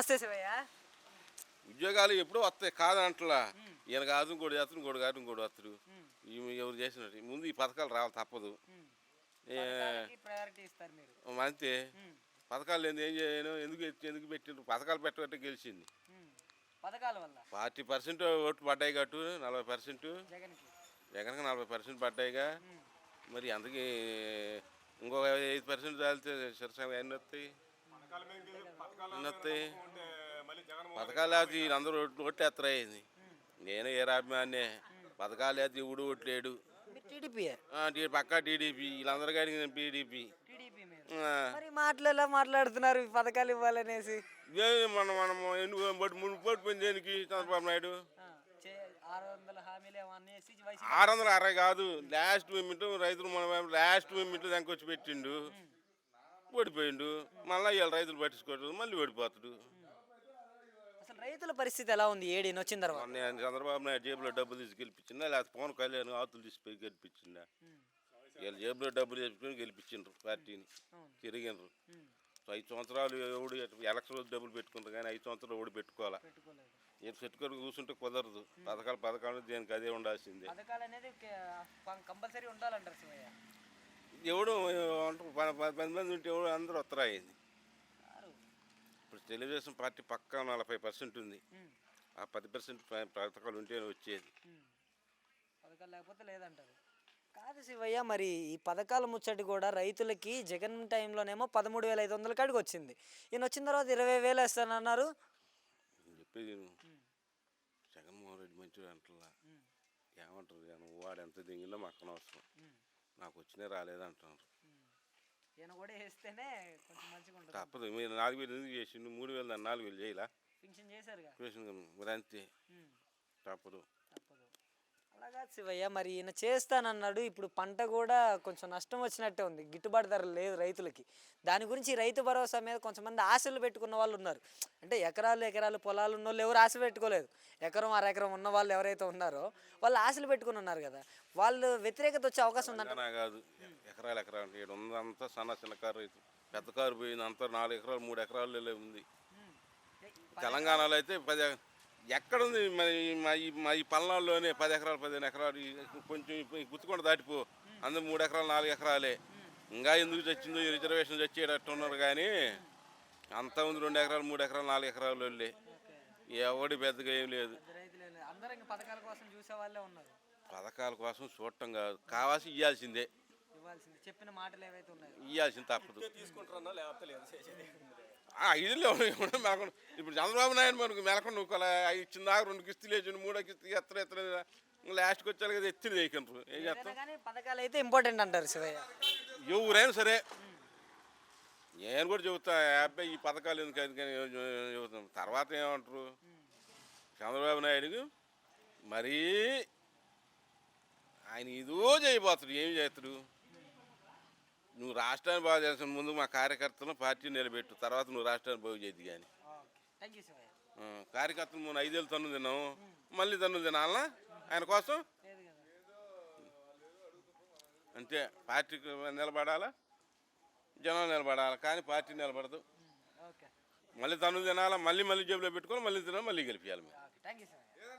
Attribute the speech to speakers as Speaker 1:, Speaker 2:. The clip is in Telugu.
Speaker 1: శివయ్య
Speaker 2: ఉద్యోగాలు ఎప్పుడూ వస్తాయి. కాదంటలా ఈయన కాదు ఇంకోటి చేస్తాడు ఇంకోటి కాదు ఇంకోటి వస్తాడు. ఈమె ఎవరు చేసినట్టు ముందు ఈ పథకాలు రావాలి తప్పదు. ఏ,
Speaker 1: ప్రయారిటీ ఇస్తారు మీరు.
Speaker 2: అంతే. పథకాలు లేని ఏం చేయను. ఎందుకు ఎత్తి- ఎందుకు పెట్టిండ్రు? పథకాలు పెట్టబట్టే గెలిచింది.
Speaker 1: ఉమ్. పథకాల వల్ల?
Speaker 2: ఫార్టీ పర్సెంట్ ఓట్లు పడ్డాయి కట్టు నలభై పర్సెంట్.
Speaker 1: జగన్కి?
Speaker 2: జగన్కి నలభై పర్సెంట్ పడ్డాయిగా. మరి అందుకే ఇంకో ఐదు పర్సెంట్ చాలితే సరసంగా ఎన్ని వస్తాయి. ఎన్ని వస్తాయి పథకాలు లేకపోతే వీళ్ళందరూ అయింది నేను ఏ రాభిమాన్నే పథకాలు లేకపోతే ఇవుడు టీ- పక్కా టీడీపీ వీళ్ళందరూ కానీ టీడీపీ.
Speaker 1: టీడీపీ మీరు
Speaker 2: ఆ,
Speaker 1: మరి మాటలు ఎలా మాట్లాడుతున్నారు పథకాలు ఇవ్వాలనేసి.
Speaker 2: మనం మనం ముందు పోటీ దేనికి చంద్రబాబు నాయుడు?
Speaker 1: ఆరు వందల
Speaker 2: అరవై కాదు లాస్ట్ మినిట్ రైతులు మన లాస్ట్ మినిట్ దానికి వచ్చి పెట్టిండు. ఓడిపోయిండు. మళ్ళీ ఇవాళ రైతులు పట్టించుకోవట్లేదు మళ్ళీ ఓడిపోతాడు.
Speaker 1: అసలు రైతుల పరిస్థితి ఎలా ఉంది? ఏడీని వచ్చిన తర్వాత?
Speaker 2: మొన్న ఆయన చంద్రబాబు నాయుడు జేబులో డబ్బులు తీసి గెలిపించిందా లేకపోతే పవన్ కళ్యాణ్ ఆతులు తీసిపోయి గెలిపించిందా. వీళ్ళు జేబులో డబ్బులు తెచ్చుకొని గెలిపించిండ్రు పార్టీని. తిరిగిండ్రు. ఐదు సంవత్సరాలు ఎవడు ఎలక్షన్ రోజు డబ్బులు పెట్టుకుంటారు కానీ ఐదు సంవత్సరాలు ఎవడు పెట్టుకోవాలా? నేను పెట్టుకొని కూర్చుంటే కుదరదు. పథకాలు పథకాలు దేనికి అదే ఉండాల్సిందే.
Speaker 1: పథకాలు అనేది కంపల్సరీ ఉండాలంటారు
Speaker 2: ఎవడు పది మంది ఉంటే ఎవడు అందరూ
Speaker 1: ఆరు.
Speaker 2: ఇప్పుడు తెలుగుదేశం పార్టీ పక్కా నలభై పర్సెంట్ ఉంది. ఆ పది పర్సెంట్ పథకాలు ఉంటే వచ్చేది.
Speaker 1: పథకాలు లేకపోతే లేదంటారు. కాదు శివయ్య మరి ఈ పథకాల ముచ్చటి కూడా రైతులకి జగన్ టైంలోనేమో పదమూడు వేల ఐదు వందల కాడికి వచ్చింది ఈయన వచ్చిన తర్వాత ఇరవై వేలు వేస్తానన్నారు.
Speaker 2: నేను చెప్పేది. జగన్మోహన్ రెడ్డి మంచిగా అంటలా. ఏమంటారు వాడు ఎంత దింగిందో మాకు అనవసరం. నాకు వచ్చినా రాలేదంటున్నారు
Speaker 1: ఈయన కూడా వేస్తేనే కొంచెం మంచిగా ఉంటుంది.
Speaker 2: తప్పదు మీరు నాలుగు వేలు ఎందుకు చేసిండు? మూడు వేలు నాలుగు వేలు చేయలా?
Speaker 1: పింఛన్ చేశారుగా?
Speaker 2: చేసింది మరి అంతే. తప్పదు.
Speaker 1: అలాగా శివయ్య మరి ఈయన చేస్తానన్నాడు. ఇప్పుడు పంట కూడా కొంచెం నష్టం వచ్చినట్టే ఉంది. గిట్టుబాటు ధర లేదు రైతులకి. దాని గురించి రైతు భరోసా మీద కొంతమంది ఆశలు పెట్టుకున్న వాళ్ళు ఉన్నారు. అంటే ఎకరాలు ఎకరాలు పొలాలు ఉన్న వాళ్ళు ఎవరు ఆశ పెట్టుకోలేదు. ఎకరం అర ఎకరం ఉన్న వాళ్ళు ఎవరైతే ఉన్నారో వాళ్ళు ఆశలు పెట్టుకుని ఉన్నారు కదా. వాళ్ళు వ్యతిరేకత వచ్చే అవకాశం ఉందంట.
Speaker 2: కాదు. ఎకరాలు ఎకరాలు ఇక్కడ ఉందంతా సన్న చిన్న కారు రైతు. పెద్ద కారు పోయింది అంతా నాలుగు ఎకరాలు మూడు ఎకరాలు ఉంది. తెలంగాణలో అయితే పది ఎక్కడుంది మరి మా ఈ మా ఈ పల్నాడులోనే పది ఎకరాలు పదిహేను ఎకరాలు ఈ కొంచెం గుర్తుకుండా దాటిపో. అందరు మూడు ఎకరాలు నాలుగు ఎకరాలే. ఇంకా ఎందుకు చచ్చిందో ఈ రిజర్వేషన్ చచ్చేటట్టు ఉన్నారు కానీ అంతా ఉంది రెండు ఎకరాలు మూడు ఎకరాలు నాలుగు ఎకరాలు వాళ్ళే ఎవడి పెద్దగా ఏం లేదు.
Speaker 1: పథకాల కోసం చూసే వాళ్ళే ఉన్నారు.
Speaker 2: పథకాల కోసం చూడటం కాదు. కావాల్సి ఇవ్వాల్సిందే
Speaker 1: ఇవ్వాల్సింది. చెప్పిన మాటలు ఏవైతే ఉన్నాయో.
Speaker 2: ఇవ్వాల్సింది తప్పదు.
Speaker 3: తీసుకుంటారన్నా లేకపోతే లేదు.
Speaker 2: ఐదులో మెలకొండ ఇప్పుడు చంద్రబాబు నాయుడు మనకు మెలకొండ నువ్వు ఇచ్చిన దాకా రెండు కిస్తులు వేసి మూడో కిస్తీ ఎత్తలు ఎత్తలేదు లాస్ట్కి వచ్చారు కదా ఎత్తిని వేయకంటారు ఏం చేస్తాం?
Speaker 1: పథకాలు అయితే ఇంపార్టెంట్ అంటారు శివయ్య.
Speaker 2: ఎవరైనా సరే. నేను కూడా చెబుతా అబ్బాయి ఈ పథకాలు ఎందుకు ఎందుకని చెబుతాం తర్వాత ఏమంటారు? చంద్రబాబు నాయుడు మరీ ఆయన ఇదో చేయబోతాడు. ఏం చేస్తాడు? నువ్వు రాష్ట్రాన్ని బాగు చేసిన ముందు మా కార్యకర్తలను పార్టీ నిలబెట్టు. తర్వాత నువ్వు రాష్ట్రాన్ని బాగు చేయద్దు కానీ కార్యకర్తలు మొన్న ఐదేళ్ళు తన్ను తిన్నాము. మళ్ళీ తన్ను తినాలనా? ఆయన కోసం? అంతే పార్టీకి నిలబడాలా? జనం నిలబడాలా? కానీ పార్టీ నిలబడదు. మళ్ళీ తను తినాలా? మళ్ళీ మళ్ళీ జేబులో పెట్టుకొని మళ్ళీ తినాలి? మళ్ళీ గెలిపించాలి మేము